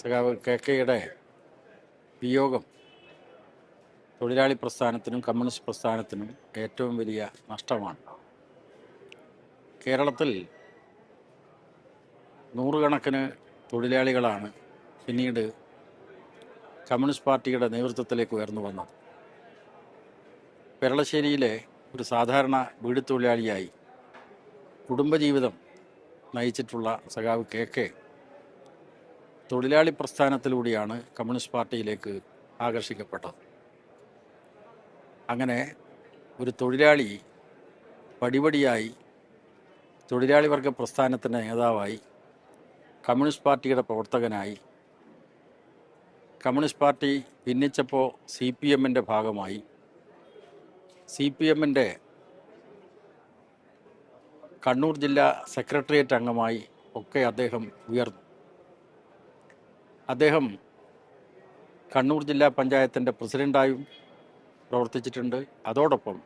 സഖാവ് കെ കെയുടെ വിയോഗം തൊഴിലാളി പ്രസ്ഥാനത്തിനും കമ്മ്യൂണിസ്റ്റ് പ്രസ്ഥാനത്തിനും ഏറ്റവും വലിയ നഷ്ടമാണ്. കേരളത്തിൽ നൂറുകണക്കിന് തൊഴിലാളികളാണ് പിന്നീട് കമ്മ്യൂണിസ്റ്റ് പാർട്ടിയുടെ നേതൃത്വത്തിലേക്ക് ഉയർന്നു വന്നത്. പെരളശ്ശേരിയിലെ ഒരു സാധാരണ വീട് തൊഴിലാളിയായി കുടുംബജീവിതം നയിച്ചിട്ടുള്ള സഖാവ് കെ കെ തൊഴിലാളി പ്രസ്ഥാനത്തിലൂടെയാണ് കമ്മ്യൂണിസ്റ്റ് പാർട്ടിയിലേക്ക് ആകർഷിക്കപ്പെട്ടത്. അങ്ങനെ ഒരു തൊഴിലാളി പടിപടിയായി തൊഴിലാളി വർഗ പ്രസ്ഥാനത്തിന്റെ നേതാവായി കമ്മ്യൂണിസ്റ്റ് പാർട്ടിയുടെ പ്രവർത്തകനായി കമ്മ്യൂണിസ്റ്റ് പാർട്ടി ഭിന്നിച്ചപ്പോൾ സി പി എമ്മിന്റെ ഭാഗമായി. സി പി എമ്മിന്റെ കണ്ണൂർ ജില്ലാ സെക്രട്ടേറിയറ്റ് അംഗമായി ഒക്കെ അദ്ദേഹം ഉയർന്നു. അദ്ദേഹം കണ്ണൂർ ജില്ലാ പഞ്ചായത്തിന്റെ പ്രസിഡന്റായും പ്രവർത്തിച്ചിട്ടുണ്ട്. അതോടൊപ്പം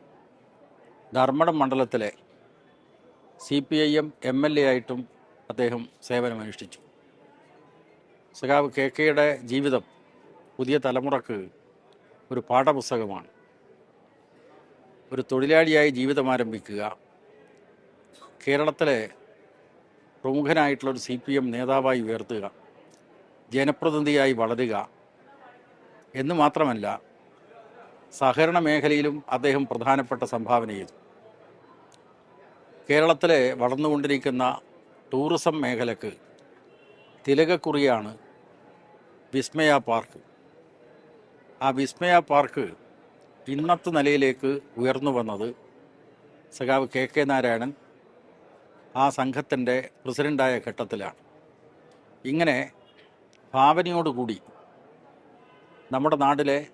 ധർമ്മടം മണ്ഡലത്തിലെ C P I M M L A ആയിട്ടും അദ്ദേഹം സേവനമനുഷ്ഠിച്ചു. സഖാവ് കെ കെയുടെ ജീവിതം പുതിയ തലമുറയ്ക്ക് ഒരു പാഠപുസ്തകമാണ്. ഒരു തൊഴിലാളിയായി ജീവിതം ആരംഭിക്കുക കേരളത്തിലെ പ്രമുഖനായിട്ടുള്ള ഒരു സി പി എം നേതാവായി ഉയർത്തുക ജനപ്രതിനിധിയായി വളരുക എന്ന് മാത്രമല്ല സഹകരണ മേഖലയിലും അദ്ദേഹം പ്രധാനപ്പെട്ട സംഭാവന ചെയ്തു കേരളത്തിലെ വളർന്നുകൊണ്ടിരിക്കുന്ന ടൂറിസം മേഖലക്ക് തിലകക്കുറിയാണ് വിസ്മയ പാർക്ക്. ആ വിസ്മയ പാർക്ക് ഇന്നത്തെ നിലയിലേക്ക് ഉയർന്നു വന്നത് സഖാവ് കെ കെ നാരായണൻ ആ സംഘത്തിന്റെ പ്രസിഡന്റായ ഘട്ടത്തിലാണ്. ഇങ്ങനെ ഭാവനയോടുകൂടി നമ്മുടെ നാട്ടിലെ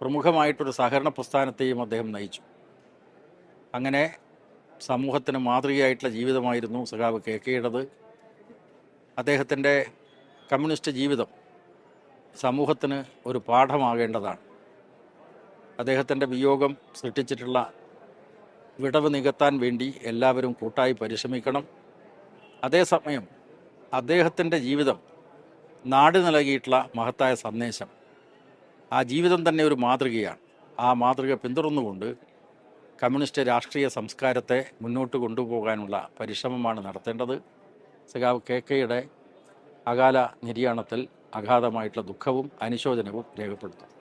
പ്രമുഖമായിട്ടൊരു സഹകരണ പ്രസ്ഥാനത്തെയും അദ്ദേഹം നയിച്ചു. അങ്ങനെ സമൂഹത്തിന് മാതൃകയായിട്ടുള്ള ജീവിതമായിരുന്നു സഖാവ് കെ കെയുടേത്. അദ്ദേഹത്തിന്റെ കമ്മ്യൂണിസ്റ്റ് ജീവിതം സമൂഹത്തിന് ഒരു പാഠമാകേണ്ടതാണ്. അദ്ദേഹത്തിന്റെ വിയോഗം സൃഷ്ടിച്ചിട്ടുള്ള വിടവ് നികത്താൻ വേണ്ടി എല്ലാവരും കൂട്ടായി പരിശ്രമിക്കണം. അതേസമയം അദ്ദേഹത്തിന്റെ ജീവിതം നാട് നൽകിയിട്ടുള്ള മഹത്തായ സന്ദേശം. ആ ജീവിതം തന്നെ ഒരു മാതൃകയാണ്. ആ മാതൃക പിന്തുടർന്നുകൊണ്ട് കമ്മ്യൂണിസ്റ്റ് രാഷ്ട്രീയ സംസ്കാരത്തെ മുന്നോട്ട് കൊണ്ടുപോകാനുള്ള പരിശ്രമമാണ് നടത്തേണ്ടത്. സഖാവ് കെ കെയുടെ അകാല നിര്യാണത്തിൽ അഗാധമായിട്ടുള്ള ദുഃഖവും അനുശോചനവും രേഖപ്പെടുത്തും.